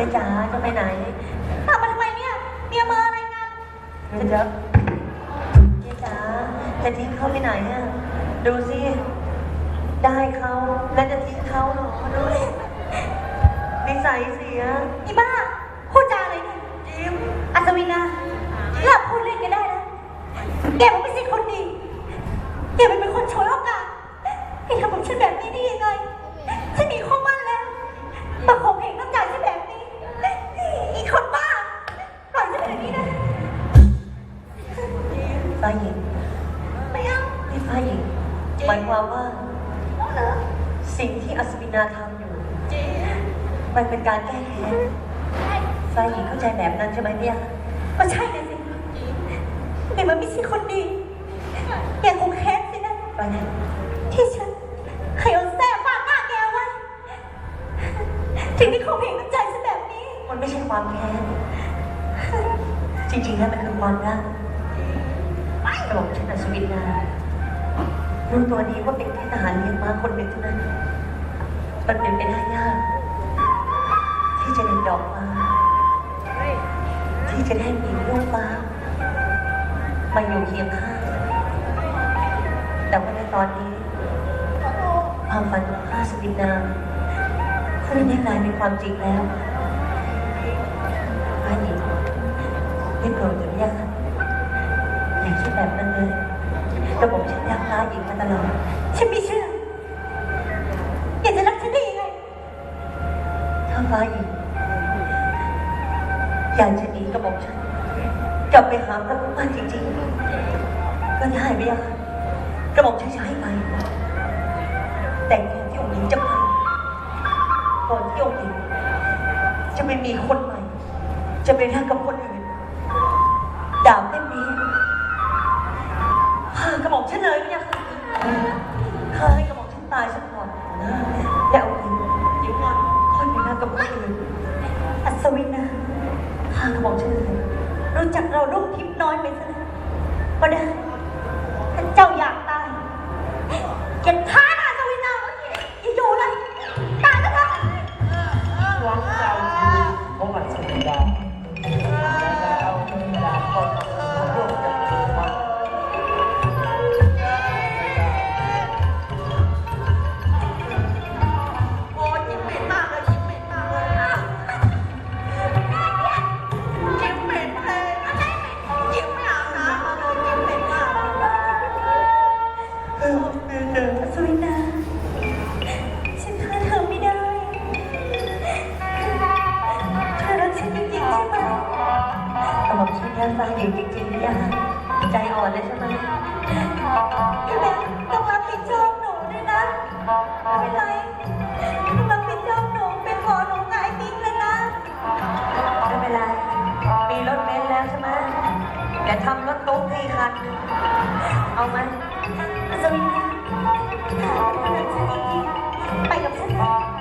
จ๊จ๋าจะไปไหนตามมาทำไมเนี่ยเมียมออะไรกันเจ๊จ๋าเจ๊จ๋าจะทิ้งเขาไปไหนอะดูสิได้เขาแล้วจะทิ้งเขาเหรอดูดินิสัยเสียอีบ้าพูดจาอะไรเนี่ยจิมอัศวินาเลิกพูดเล่นกันได้แล้วแกมันไม่ใช่คนดีแกมันเป็นคนฉวยโอกาสแกทำกับฉันแบบนี้ด้ ฝ่ายหญิง ไม่เอานี่ฝ่ายหญิงหมายความว่า เหรอสิ่งที่อัศวินาทำอยู่มันเป็นการแก้แค้นฝ่ายหญิงเข้าใจแบบนั้นใช่ไหมเนี่ยก็ใช่นะสิแต่มันไม่ใช่คนดีแกคงแค้นสินะฝ่ายหญิงที่ฉันเคยเอาแซ่ฟาดหน้าแกไว้ถึงได้เขาเห็นน้ำใจฉันแบบนี้ มันไม่ใช่ความแค้น จริงๆแล้วมันคือความรัก กระบอกฉันอัศวินารู้ตัวดีว่าเป็นแค่ทหารเลี้ยงม้าคนหนึ่งเท่านั้น มันเป็นไปได้ยาก ที่จะเด็นดอกมาที่จะได้มีลูกฟ้ามาอยู่เคียงข้าง แต่ว่าในตอนนี้ความฝันของข้าสวินนาก็ได้กลายเป็นความจริงแล้วฟ้าหญิงได้โปรดเถิดยาก อย่แบบนั้นเลยระบบฉันรักฟ้าหญิงมาตลอด ฉันไม่เชื่อแกจะรักฉันได้ยังไงถ้าฟ้าหญิงอยากจะหนีกระบอกฉันกลับไปหาพระพุทธจริงๆ ก็ได้ไหมอะกระบอกฉันจะให้ไป แต่ก่อนที่องค์หญิงจะไปก่อนที่องค์หญิงจะไปมีคนใหม่ จะไปรักกับคนอื่นดาบเล่ อย่าเองค์หญิงหญิงวันค่อยไปรักกับคนอื่นอัศวินนะพากระบอกเธอรู้จักเราลูกทิพย์น้อยไปซะแล้วก็ได้ถ้าเจ้าอยากตายแกท้า นรักฟ้าหญิงจริงๆเนี่ยใจอ่อนเลยใช่ไหมพี่แบงค์ต้องรับผิดชอบหนูด้วยนะไม่เป็นไรต้องรับผิดชอบหนูเป็นขอหนูหงายทิ้งเลยนะไม่เป็นไรมีรถเบนซ์แล้วใช่ไหมเดี๋ยวทำรถตุ๊กให้คัน เอาไหมอัศวินนะถ้าเธอรักฉันจริงๆไปกับฉันนะ